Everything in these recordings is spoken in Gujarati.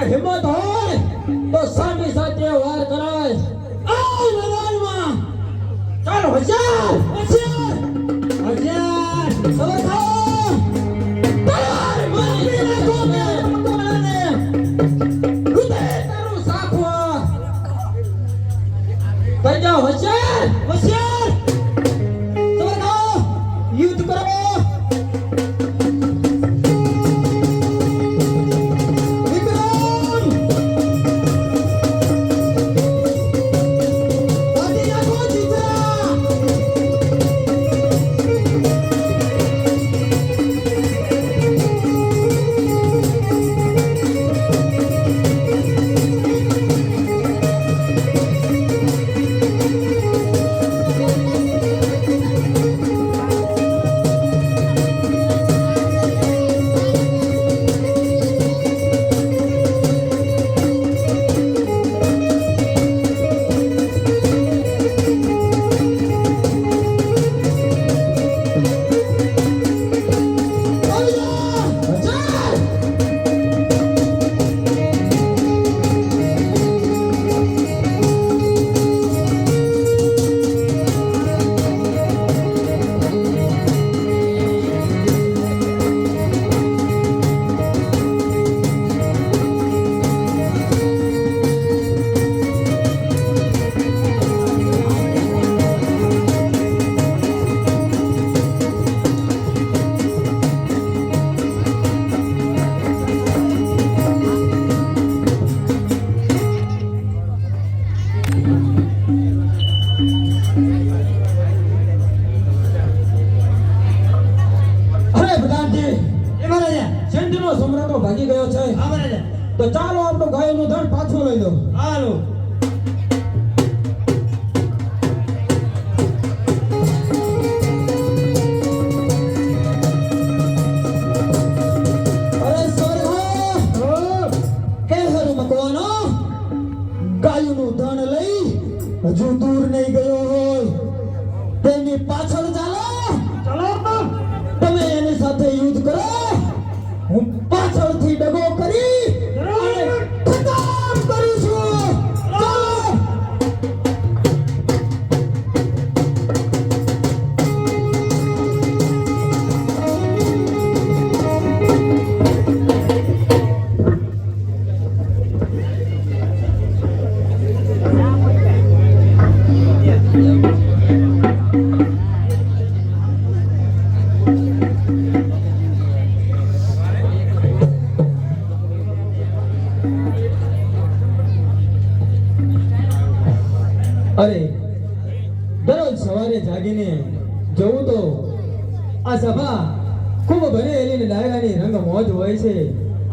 અરે હિંમત હોય તો સામી સાથે વાર કરાય. આ મેદાનમાં ચાલ હોશિયાર હોશિયાર હોશિયાર સબર ખાઓ મારી નાખો મેં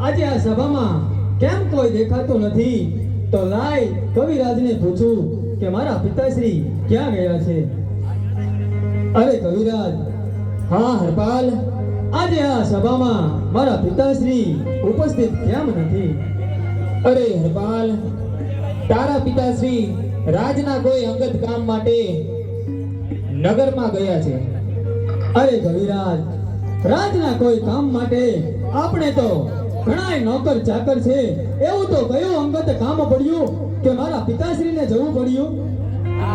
આજે આ સભામાં કેમ કોઈ દેખાતો નથી? તો લાય કવિરાજને પૂછું કે મારા પિતાશ્રી ક્યાં ગયા છે? અરે કવિરાજ, હા હરપાલ, આજે આ સભામાં મારા પિતાશ્રી ઉપસ્થિત કેમ નથી? અરે હરપાલ, તારા પિતાશ્રી રાજના કોઈ અંગત કામ માટે નગરમાં ગયા છે. અરે કવિરાજ, રાજના કોઈ કામ માટે? આપણે તો ઘણાય નોકર ચાકર છે. એવું તો કયો અંગત કામ પડ્યું કે મારા પિતાશ્રીને જવું પડ્યું?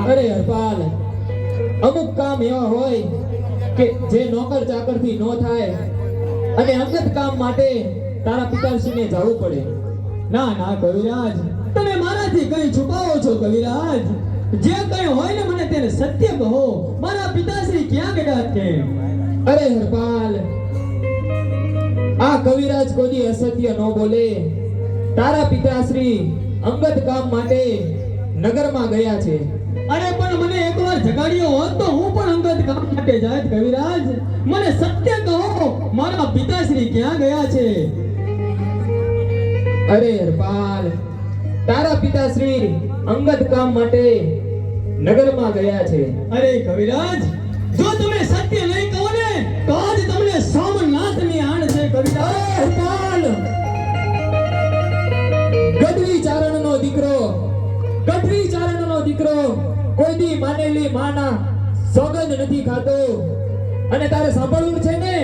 અરે હરપાલ, અમુક કામ એવા હોય કે જે નોકર ચાકરથી ન થાય અને અંગત કામ માટે તારા પિતાશ્રીને જવું પડે. ના ના, કવિરાજ, તમે મારાથી કઈ છુપાવો છો, કવિરાજ? જે કઈ હોય ને મને તેને સત્ય કહો. મારા પિતાશ્રી ક્યાં ગયા છે? અરે હરપાલ આ કવિરાજ કોઈ અસત્ય ન બોલે? તારા પિતાશ્રી અંગત કામ માટે નગરમાં ગયા છે. અરે પણ મને એકવાર જગાડ્યો હોત તો હું પણ અંગત કામ માટે જાત કવિરાજ. મને સત્ય કહો મારા પિતાશ્રી ક્યાં ગયા છે? અરે હરપાલ તારા પિતાશ્રી અંગત કામ માટે નગરમાં ગયા છે. અરે કવિરાજ જો તમે દીકરો ગઢવી ચારણનો દીકરો કોઈ દી માનેલી માના સોગંદ નથી ખાતો. અને તારે સાંભળવું છે ને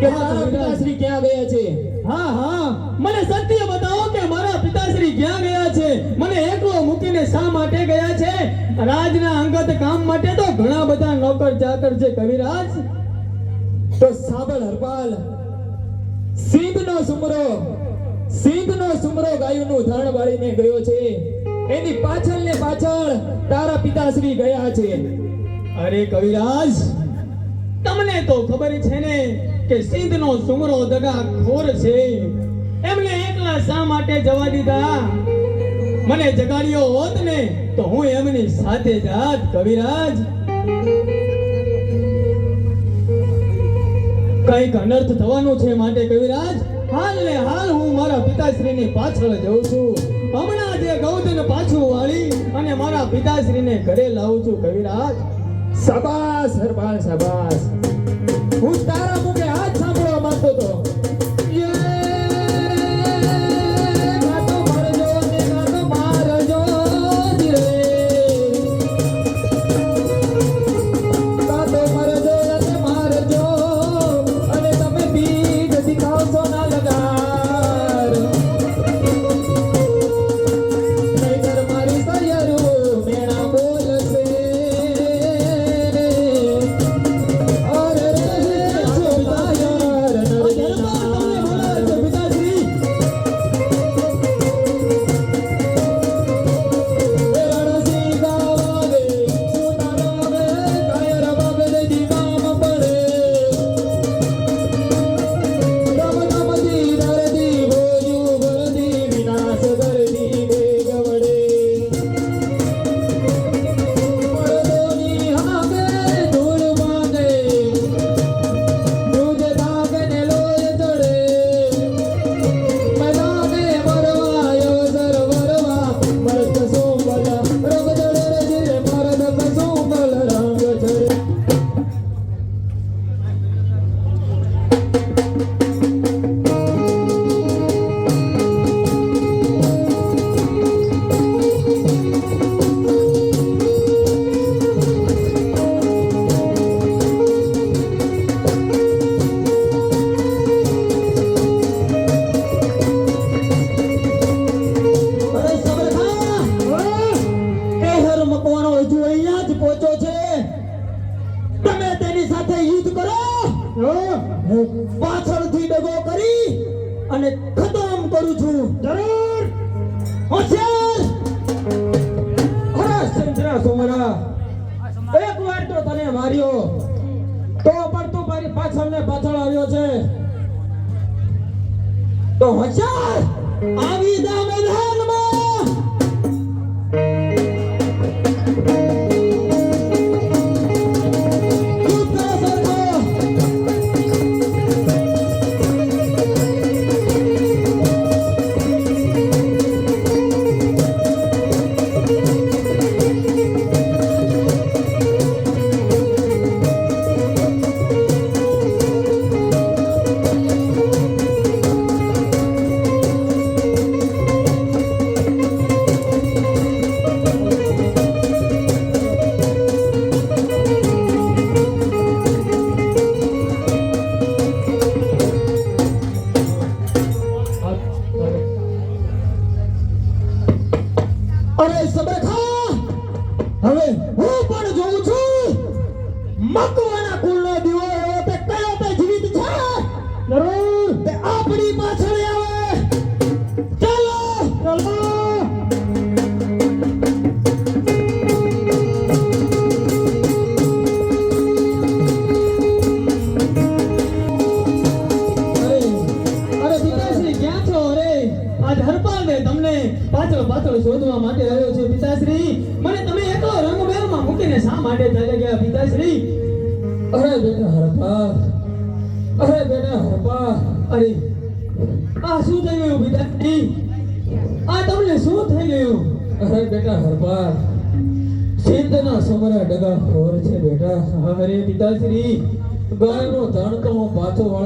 કે મારા પિતાશ્રી ક્યાં ગયા છે? હા હા. મને સત્ય બતાવો કે મારા પિતાશ્રી ક્યાં ગયા છે? મને એકલો મૂકીને શા માટે ગયા છે? રાજના અંગત કામ માટે તો ઘણા બધા નોકર ચાકર છે કવિરાજ. તો સાંભળ હરપાલ સિંધનો સુમરો સિંધનો સુમરો ગાયોનું ધાણ વાળીને ગયો છે. એની પાછળ ને પાછળ તારા પિતાશ્રી ગયા છે. અરે કવિરાજ, તમને તો ખબર છે ને કે સિંધનો સુમરો દગા ખોર છે. એમને એકલા શા માટે જવા દીધા? મને જગાડ્યો હોત ને તો હું એમની સાથે જાત, કવિરાજ. કંઈક અનર્થ થવાનું છે માટે, કવિરાજ? હાલ ને હાલ હું મારા પિતાશ્રીની પાછળ જઉં છું. હમણાં જે ગૌતમ પાછું વાળી અને મારા પિતાશ્રીને ઘરે લાવું છું કવિરાજ. સબાસ હરપાલ સબાસ હું તારા મુખે Bakalım.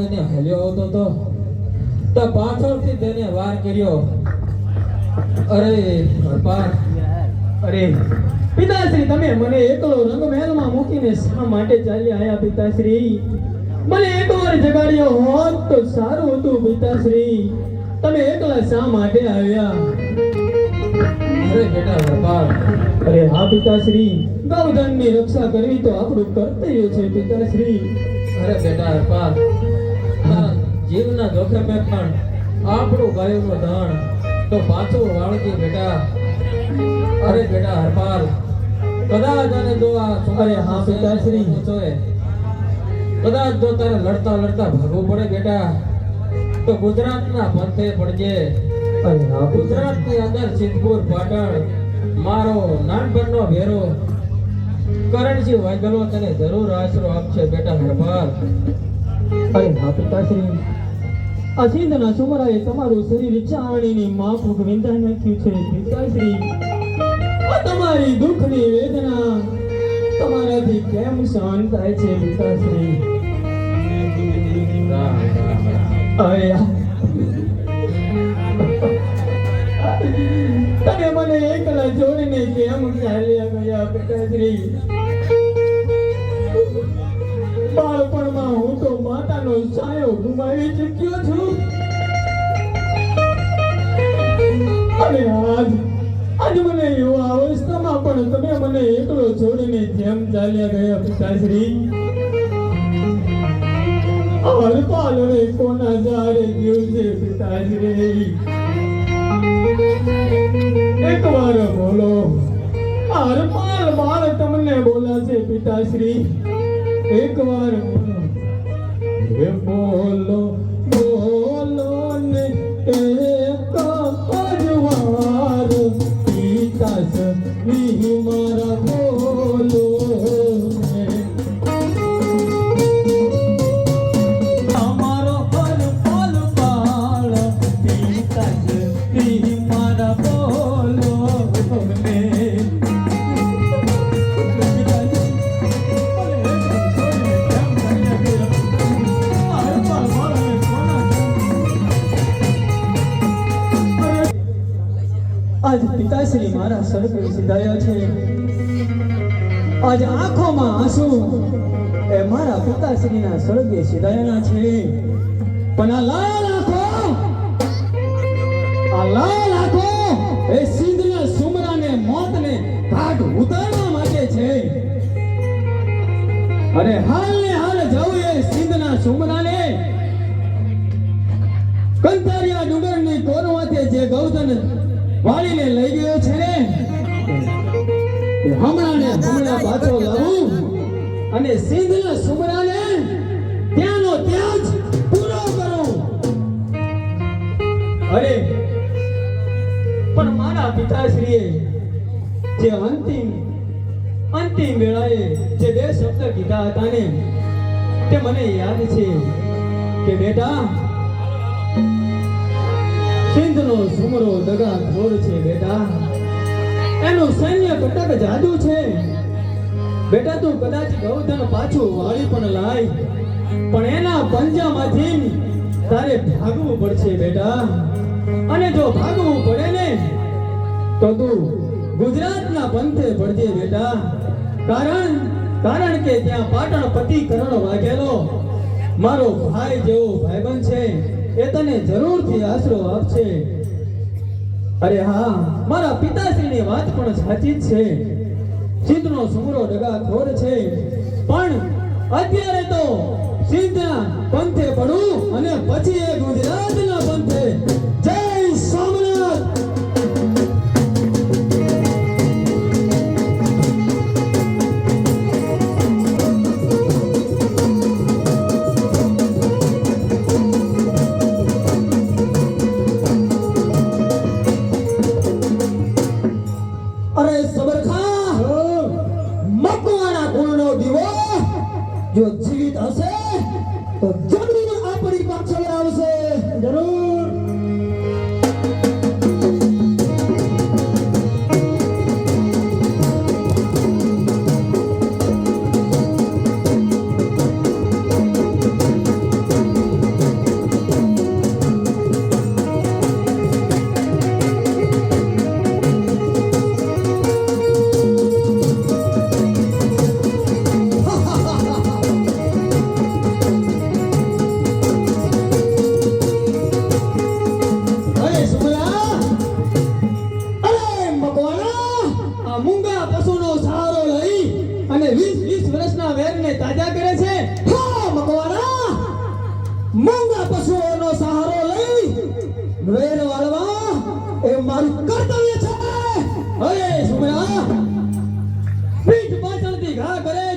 પાછો વાળીને આવતો તો? તો પાછળથી તેને વાર કર્યો. અરે હરપાર અરે, પિતાશ્રી, તમે મને એકલો રંગમહેલમાં મૂકીને શા માટે ચાલ્યા આયા પિતાશ્રી? મને એકવાર જગાડ્યો હોત તો સારું હતું પિતાશ્રી. તમે એકલા શા માટે આવ્યા? અરે, બેટા હરપા અરે, હા, પિતાશ્રી. ગૌધનની રક્ષા કરવી તો આપણું કર્તવ્ય છે પિતાશ્રી. અરે, બેટા તારા જીવના જોખમે પણ આપણું ગાયનું ધણ તો પાછું વાળકી બેટા. અરે બેટા હરપાલ કદાચ અને જો આ અરે હા, પિતાશ્રી. પૂછોએ કદાચ જો તારે લડતા લડતા ભાગવું પડે બેટા. તો ગુજરાતના પંથે પડજે. ગુજરાતની અંદર સિદ્ધપુર પાટણ મારો નાનપણનો ભેરો કરણસિંહ વાઘેલો તને જરૂર આશરો આપશે બેટા હરપાલ. અરે હા પિતાશ્રી. સિંધના સુમરાએ તમારું શરીર ચાણીની માફક વિંધા નાખ્યું છે. પિતાશ્રી તમારી દુઃખની વેદના તમારાથી કેમ સહન થાય છે પિતાશ્રી? તમે મને એકલા જોડીને કેમ ચાલ્યા ગયા પિતાશ્રી? બાળપણમાં હું તો માતાનો છાયો ગુમાવી ચૂક્યો છું. અને આજ આજ મને યુવા અવસ્થામાં પણ તમે મને એકલો છોડીને જેમ ચાલ્યા ગયા પિતાશ્રી. હરપાલ રે કોના ગયું છે પિતાશ્રી? એક વાર બોલો હરપાલ બાળ તમને બોલાશે પિતાશ્રી. એક વાર બોલો આજ પિતાશ્રી મારા સડકે સિધાયા છે. આજ આંખોમાં આંસુ એ મારા પિતાશ્રીના સ્વર્ગે સિધાયેલા છે. પણ આ લાલ આંખો, આ લાલ આંખો એ સિંધના સુમરાને મોતને ઘાટ ઉતારવા માટે છે. અને હાલ ને હાલ જવું એ સિંધના સુમરાને. કંતારિયા ડુંગરની કોરવાથી જે ગૌધન વાળીને લઈ ગયો છે ને? હમણાં ને પાછો લાવું અને સિંધના સુમરાને ત્યાંનો ત્યાં જ પૂરો કરું. અરે, પણ મારા પિતાશ્રીએ જે અંતિમ અંતિમ વેળાએ જે બે શબ્દ કીધા હતા ને, તે મને યાદ છે કે બેટા સિંધનો સુમરો દગા ખોર છે બેટા. એનું સૈન્ય કટક જાદુ છે. બેટા, તું કદાચ ગૌધન પાછું વાળી પણ લાય. પણ એના પંજામાંથી તારે ભાગવું પડશે બેટા. અને જો ભાગવું પડે ને, તો તું ગુજરાતના પંથે પડજે બેટા. કારણ કારણ કે ત્યાં પાટણ પતિ કરણ વાઘેલો, મારો ભાઈ જેવો ભાઈબંધ છે. એ તને જરૂરથી આશરો આપશે. અરે હા, મારા પિતાશ્રીની વાત પણ સાચી જ છે. સિંધનો સુમરો ડગાખોર છે. પણ અત્યારે તો સિંધના પંથે પડું અને પછી એ ગુજરાતના પંથે. જય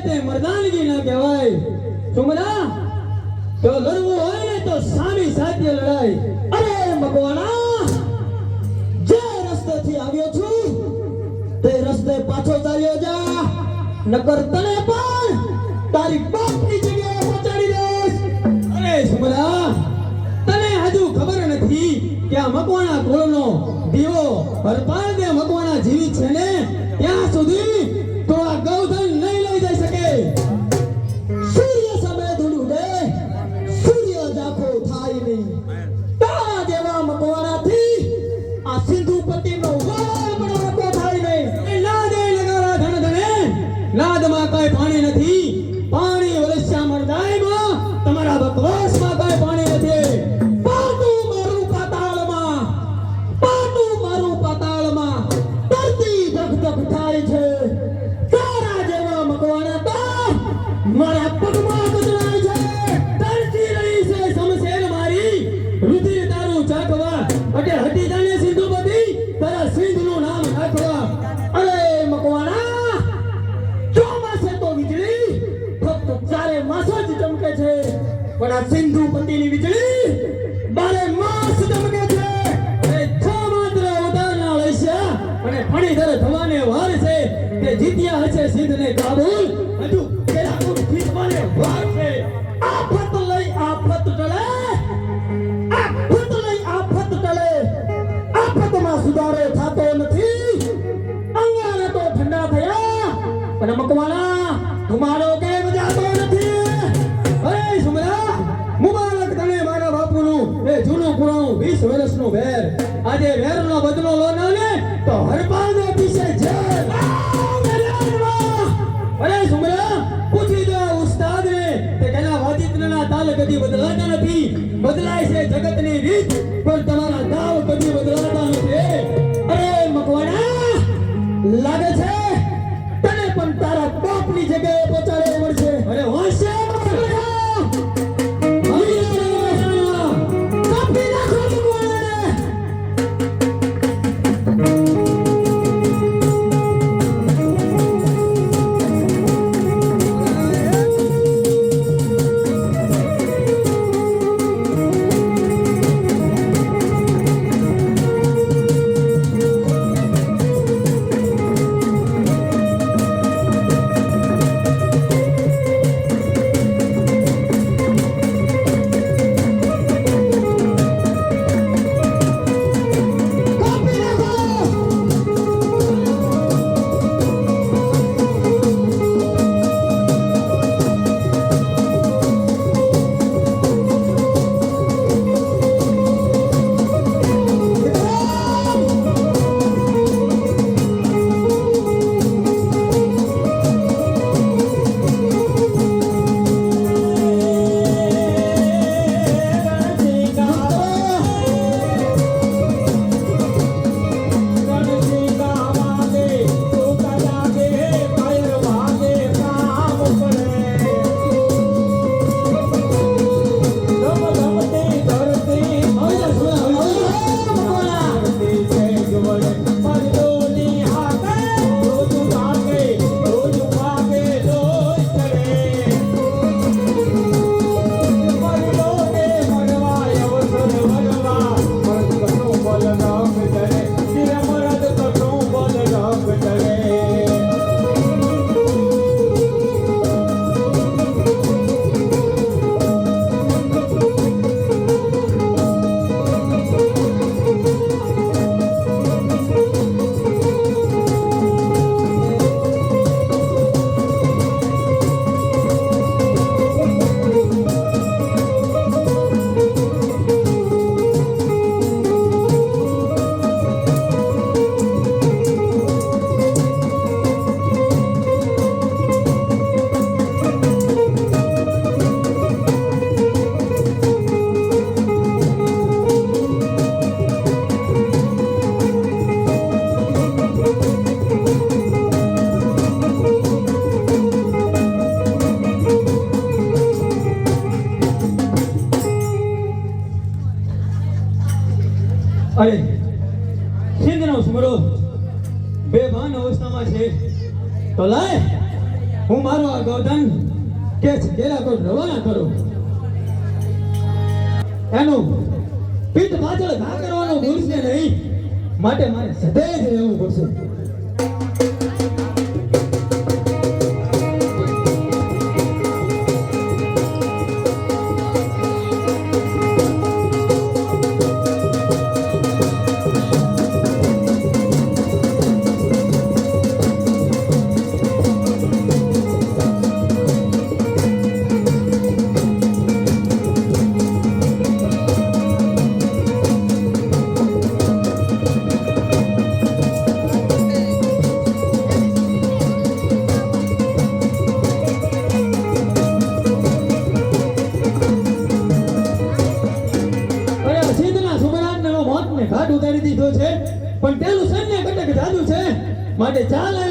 તે મર્દાનગી ના કહેવાય. સુમરા તો લડવું હોય ને તો સામી સાથે લડાઈ અરે મકવાણા, જે રસ્તેથી આવ્યો છું, તે રસ્તે પાછો ચાલ્યો જા. નકર તને પણ તારી બાપની જગ્યાએ પહોંચાડી દઈશ. અરે સુમરા તને હજુ ખબર નથી કે આ મકવાણા કોળનો દીવો હરપાલ દે મકવાણા જીવી છે ને? ત્યાં સુધી અરે, સિંધનો સુમરો બેભાન અવસ્થામાં છે. તો લાય, હું મારો આ ગૌધન કે કેરા પર રવાના કરો. એનું પીઠ પાછળ ઘા કરવાનો ભૂલશે નહીં. માટે મારે સદૈવ રહેવું પડશે. My dad's.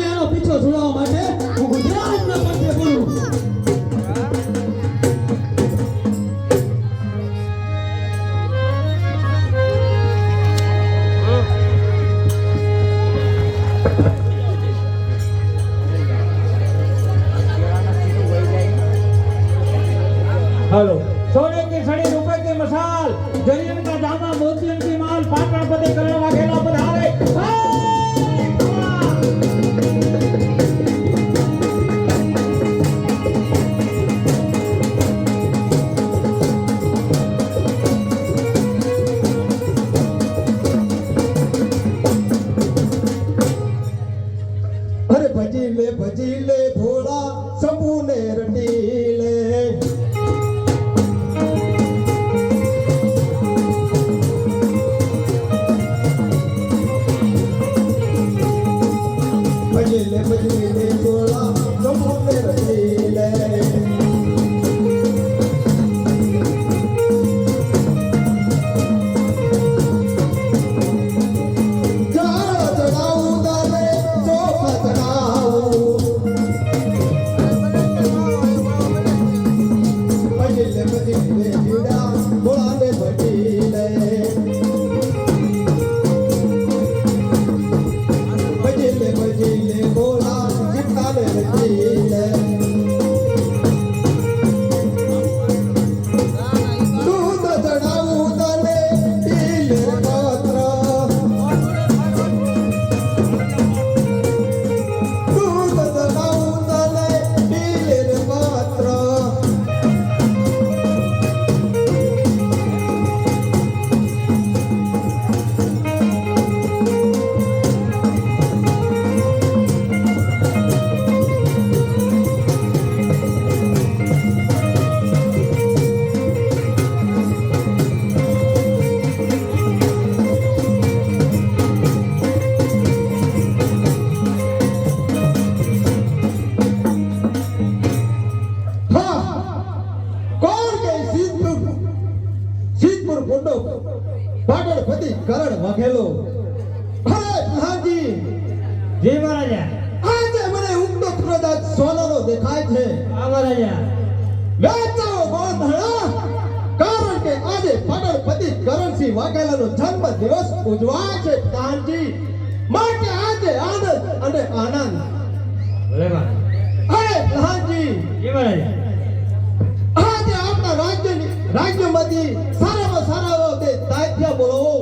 માંથી સારામાં સારા આવો તે તાજ્યા બોલાવો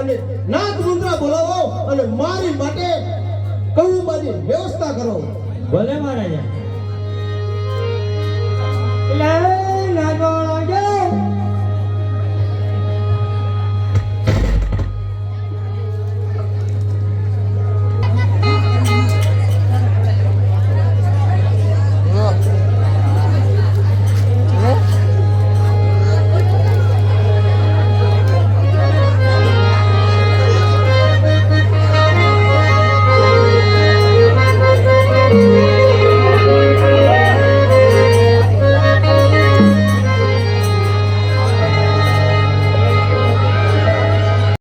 અને નાથ મુદ્રા બોલાવો અને મારી માટે કહું કૌમાની વ્યવસ્થા કરો. ભલે મહારાજા. એટલે નાગોળ